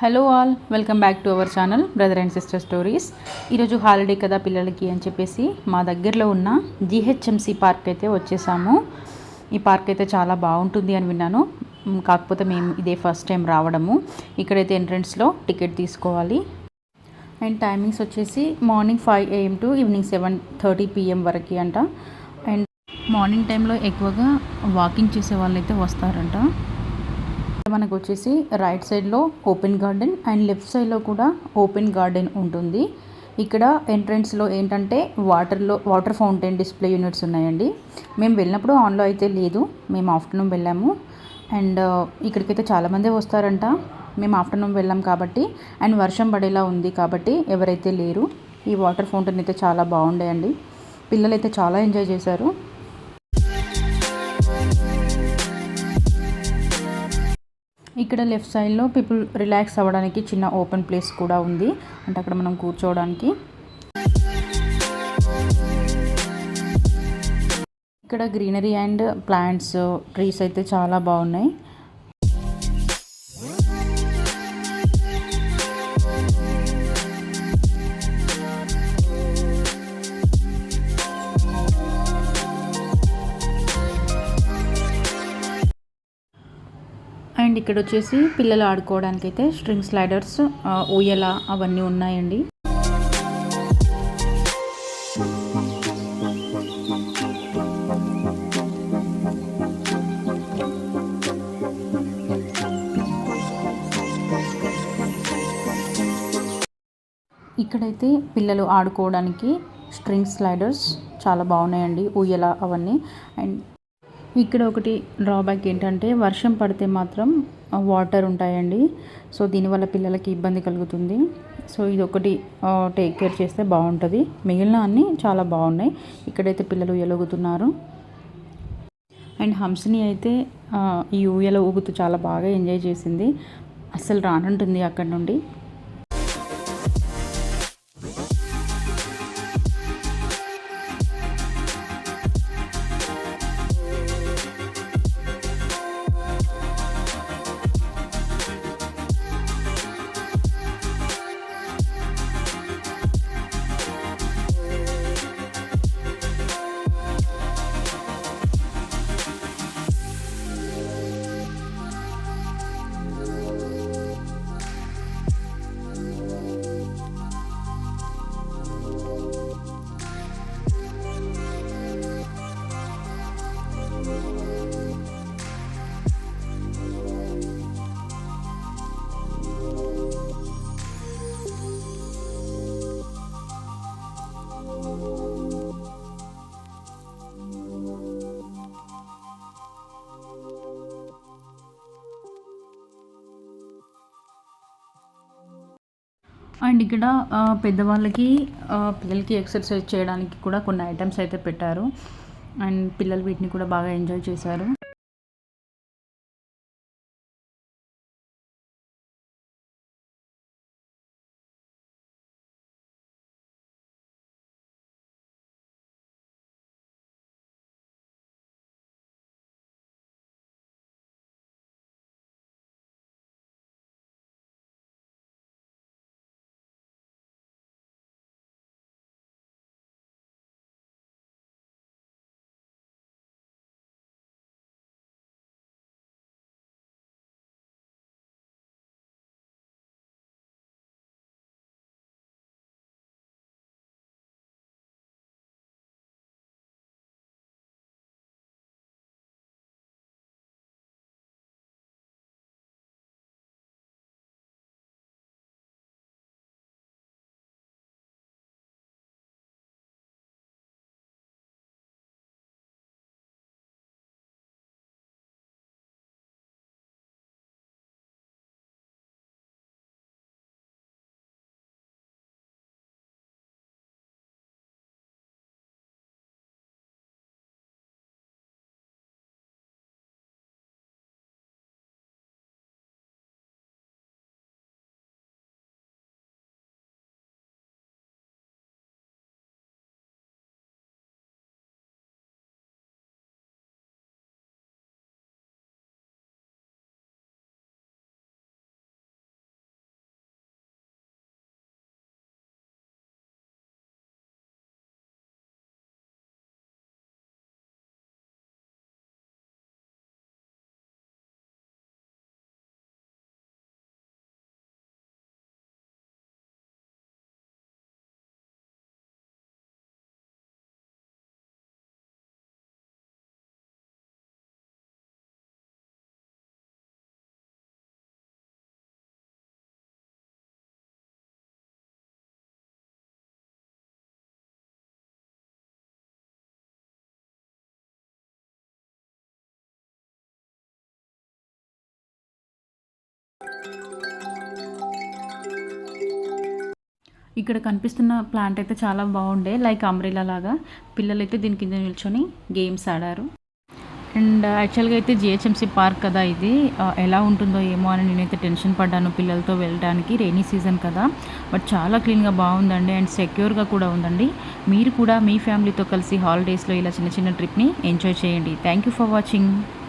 Hello all welcome back to our channel brother and sister stories ఈరోజు holiday కదా పిల్లలకి అని చెప్పేసి మా దగ్గరలో ఉన్న జిహెచ్ఎంసి పార్క్ అయితే వచ్చేసాము. ఈ పార్క్ అయితే చాలా బాగుంటుంది అని విన్నాను. కాకపోతే మేము ఇదే ఫస్ట్ టైం రావడము. ఇక్కడైతే ఎంట్రన్స్లో టికెట్ తీసుకోవాలి. అండ్ టైమింగ్స్ వచ్చేసి morning five AM to evening seven thirty PM వరకు అంట. అండ్ మార్నింగ్ టైంలో ఎక్కువగా వాకింగ్ చేసే వాళ్ళు అయితే వస్తారంట. మనకు వచ్చేసి రైట్ సైడ్లో ఓపెన్ గార్డెన్ అండ్ లెఫ్ట్ సైడ్లో కూడా ఓపెన్ గార్డెన్ ఉంటుంది. ఇక్కడ ఎంట్రన్స్లో ఏంటంటే వాటర్లో వాటర్ ఫౌంటైన్ డిస్ప్లే యూనిట్స్ ఉన్నాయండి. మేము వెళ్ళినప్పుడు ఆన్లో అయితే లేదు. మేము ఆఫ్టర్నూన్ వెళ్ళాము. అండ్ ఇక్కడికైతే చాలామంది వస్తారంట. మేము ఆఫ్టర్నూన్ వెళ్ళాం కాబట్టి అండ్ వర్షం పడేలా ఉంది కాబట్టి ఎవరైతే లేరు ఈ వాటర్ ఫౌంటైన్ అయితే చాలా బాగుండేయండి. పిల్లలు అయితే చాలా ఎంజాయ్ చేశారు. ఇక్కడ లెఫ్ట్ సైడ్లో పీపుల్ రిలాక్స్ అవ్వడానికి చిన్న ఓపెన్ ప్లేస్ కూడా ఉంది. అంటే అక్కడ మనం కూర్చోవడానికి. ఇక్కడ గ్రీనరీ అండ్ ప్లాంట్స్ ట్రీస్ అయితే చాలా బాగున్నాయి. అండ్ ఇక్కడ వచ్చేసి పిల్లలు ఆడుకోవడానికి అయితే స్ట్రింగ్ స్లైడర్స్ ఊయల అవన్నీ ఉన్నాయండి. ఇక్కడైతే పిల్లలు ఆడుకోవడానికి స్ట్రింగ్ స్లైడర్స్ చాలా బాగున్నాయండి ఊయల అవన్నీ. అండ్ ఇక్కడ ఒకటి డ్రాబ్యాక్ ఏంటంటే వర్షం పడితే మాత్రం వాటర్ ఉంటాయండి. సో దీనివల్ల పిల్లలకి ఇబ్బంది కలుగుతుంది. సో ఇది ఒకటి టేక్ కేర్ చేస్తే బాగుంటుంది. మిగిలిన అన్నీ చాలా బాగున్నాయి. ఇక్కడైతే పిల్లలు ఎలుగుతున్నారు. అండ్ హంసని అయితే ఈ ఊయల ఊగుతూ చాలా బాగా ఎంజాయ్ చేసింది. అస్సలు రానంటుంది అక్కడ నుండి. అండ్ ఇక్కడ ఆ, పెద్దవాళ్ళకి పిల్లలకి ఎక్సర్సైజ్ చేయడానికి కూడా కొన్ని ఐటమ్స్ అయితే పెట్టారు. అండ్ పిల్లలు వీటిని కూడా బాగా ఎంజాయ్ చేశారు. ఇక్కడ కనిపిస్తున్న ప్లాంట్ అయితే చాలా బాగుండే లైక్ అంబ్రెలా లాగా. పిల్లలు అయితే దీని కింద నిల్చొని గేమ్స్ ఆడారు. అండ్ యాక్చువల్గా అయితే జిహెచ్ఎంసీ పార్క్ కదా ఇది. ఎలా ఉంటుందో ఏమో అని నేనైతే టెన్షన్ పడ్డాను పిల్లలతో వెళ్ళడానికి. రెయినీ సీజన్ కదా. బట్ చాలా క్లీన్గా బాగుందండి అండ్ సెక్యూర్గా కూడా ఉందండి. మీరు కూడా మీ ఫ్యామిలీతో కలిసి హాలిడేస్లో ఇలా చిన్న చిన్న ట్రిప్ని ఎంజాయ్ చేయండి. Thank you for watching.